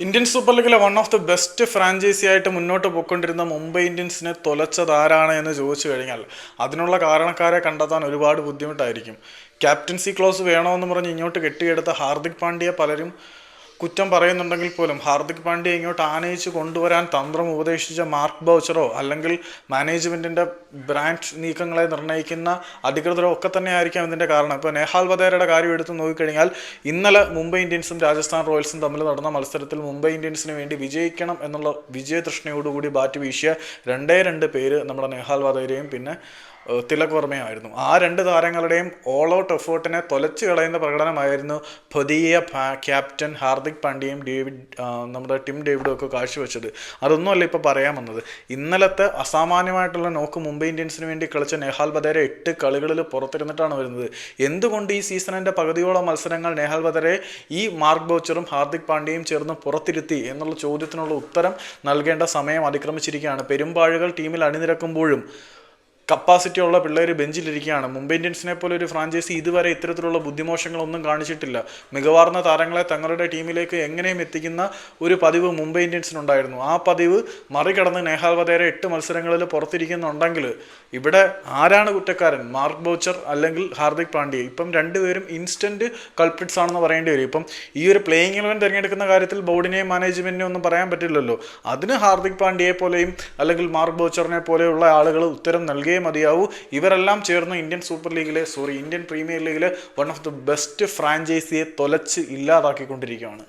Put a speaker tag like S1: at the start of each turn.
S1: Indian super ലീഗിലെ one of the best franchise ആയിട്ട് മുന്നോട്ട് പോയിക്കൊണ്ടിരുന്ന മുംബൈ ഇന്ത്യൻസിനെ തുലച്ചത് ആരാണ് എന്ന് ചോദിച്ചു കഴിഞ്ഞാൽ അതിനുള്ള കാരണക്കാരെ കണ്ടെത്താൻ ഒരുപാട് ബുദ്ധിമുട്ടായിരിക്കും. ക്യാപ്റ്റൻസി ക്ലോസ് വേണമെന്ന് പറഞ്ഞ് ഇങ്ങോട്ട് കെട്ടിയെടുത്ത ഹാർദിക് പാണ്ഡ്യ പലരും കുറ്റം പറയുന്നുണ്ടെങ്കിൽ പോലും ഹാർദിക് പാണ്ഡ്യ ഇങ്ങോട്ട് ആനയിച്ച് കൊണ്ടുവരാൻ തന്ത്രം ഉപദേശിച്ച മാർക്ക് ബൗച്ചറോ അല്ലെങ്കിൽ മാനേജ്മെന്റിന്റെ ബ്രാൻഡ് നീക്കങ്ങളെ നിർണയിക്കുന്ന അധികൃതരോ ഒക്കെ തന്നെ ആയിരിക്കാം ഇതിന്റെ കാരണം. ഇപ്പോൾ നേഹാൽ വധേരയുടെ കാര്യം എടുത്ത് നോക്കിക്കഴിഞ്ഞാൽ ഇന്നലെ മുംബൈ ഇന്ത്യൻസും രാജസ്ഥാൻ റോയൽസും തമ്മിൽ നടന്ന മത്സരത്തിൽ മുംബൈ ഇന്ത്യൻസിന് വേണ്ടി വിജയിക്കണം എന്നുള്ള വിജയതൃഷ്ണയോടുകൂടി ബാറ്റ് വീശിയ രണ്ടേ രണ്ട് പേര് നമ്മുടെ നേഹാൽ വധേരയും പിന്നെ തിലക് വർമ്മയായിരുന്നു. ആ രണ്ട് താരങ്ങളുടെയും ഓൾ ഔട്ട് എഫേർട്ടിനെ തൊലച്ചു കളയുന്ന പ്രകടനമായിരുന്നു പുതിയ ക്യാപ്റ്റൻ ഹാർദിക് പാണ്ഡ്യയും ഡേവിഡ് നമ്മുടെ ടിം ഡേവിഡും ഒക്കെ കാഴ്ചവെച്ചത്. അതൊന്നുമല്ല ഇപ്പോൾ പറയാൻ വന്നത്. ഇന്നലത്തെ അസാമാന്യമായിട്ടുള്ള നോക്ക് മുംബൈ ഇന്ത്യൻസിന് വേണ്ടി കളിച്ച നെഹാൽ ബദേര എട്ട് കളികളിൽ പുറത്തിരുന്നിട്ടാണ് വരുന്നത്. എന്തുകൊണ്ട് ഈ സീസണിന്റെ പകുതിയോളം മത്സരങ്ങൾ നെഹാൽ ബദരെ ഈ മാർക്ക് ബോച്ചറും ഹാർദിക് പാണ്ഡ്യയും ചേർന്ന് പുറത്തിരുത്തി എന്നുള്ള ചോദ്യത്തിനുള്ള ഉത്തരം നൽകേണ്ട സമയം അതിക്രമിച്ചിരിക്കുകയാണ്. പെരുമ്പാഴുകൾ ടീമിൽ അണിനിരക്കുമ്പോഴും കപ്പാസിറ്റി ഉള്ള പിള്ളേർ ബെഞ്ചിലിരിക്കുകയാണ്. മുംബൈ ഇന്ത്യൻസിനെ പോലെ ഒരു ഫ്രാഞ്ചൈസി ഇതുവരെ ഇത്തരത്തിലുള്ള ബുദ്ധിമോശങ്ങളൊന്നും കാണിച്ചിട്ടില്ല. മികവാർന്ന താരങ്ങളെ തങ്ങളുടെ ടീമിലേക്ക് എങ്ങനെയും എത്തിക്കുന്ന ഒരു പതിവ് മുംബൈ ഇന്ത്യൻസിനുണ്ടായിരുന്നു. ആ പതിവ് മറികടന്ന് നേഹാൽ വധേര എട്ട് മത്സരങ്ങളിൽ പുറത്തിരിക്കുന്നുണ്ടെങ്കിൽ ഇവിടെ ആരാണ് കുറ്റക്കാരൻ? മാർക്ക് ബോച്ചർ അല്ലെങ്കിൽ ഹാർദിക് പാണ്ഡ്യ ഇപ്പം രണ്ടുപേരും ഇൻസ്റ്റന്റ് കൾപ്രിറ്റ്സ് ആണെന്ന് പറയേണ്ടി വരും. ഇപ്പം ഈ ഒരു പ്ലേയിങ് ഇലവൻ തിരഞ്ഞെടുക്കുന്ന കാര്യത്തിൽ ബോർഡിനെയും മാനേജ്മെന്റിനെ ഒന്നും പറയാൻ പറ്റില്ലല്ലോ. അതിന് ഹാർദിക് പാണ്ഡ്യയെ പോലെയും അല്ലെങ്കിൽ മാർക്ക് ബോച്ചറിനെ പോലെയുള്ള ആളുകൾ ഉത്തരം നൽകിയേ മതിയാവൂ. ഇവരെല്ലാം ചേർന്ന് ഇന്ത്യൻ സൂപ്പർ ലീഗിലെ സോറി ഇന്ത്യൻ പ്രീമിയർ ലീഗിലെ വൺ ഓഫ് ദി ബെസ്റ്റ് ഫ്രാഞ്ചൈസിയെ തൊലച്ച് ഇല്ലാതാക്കിക്കൊണ്ടിരിക്കുകയാണ്.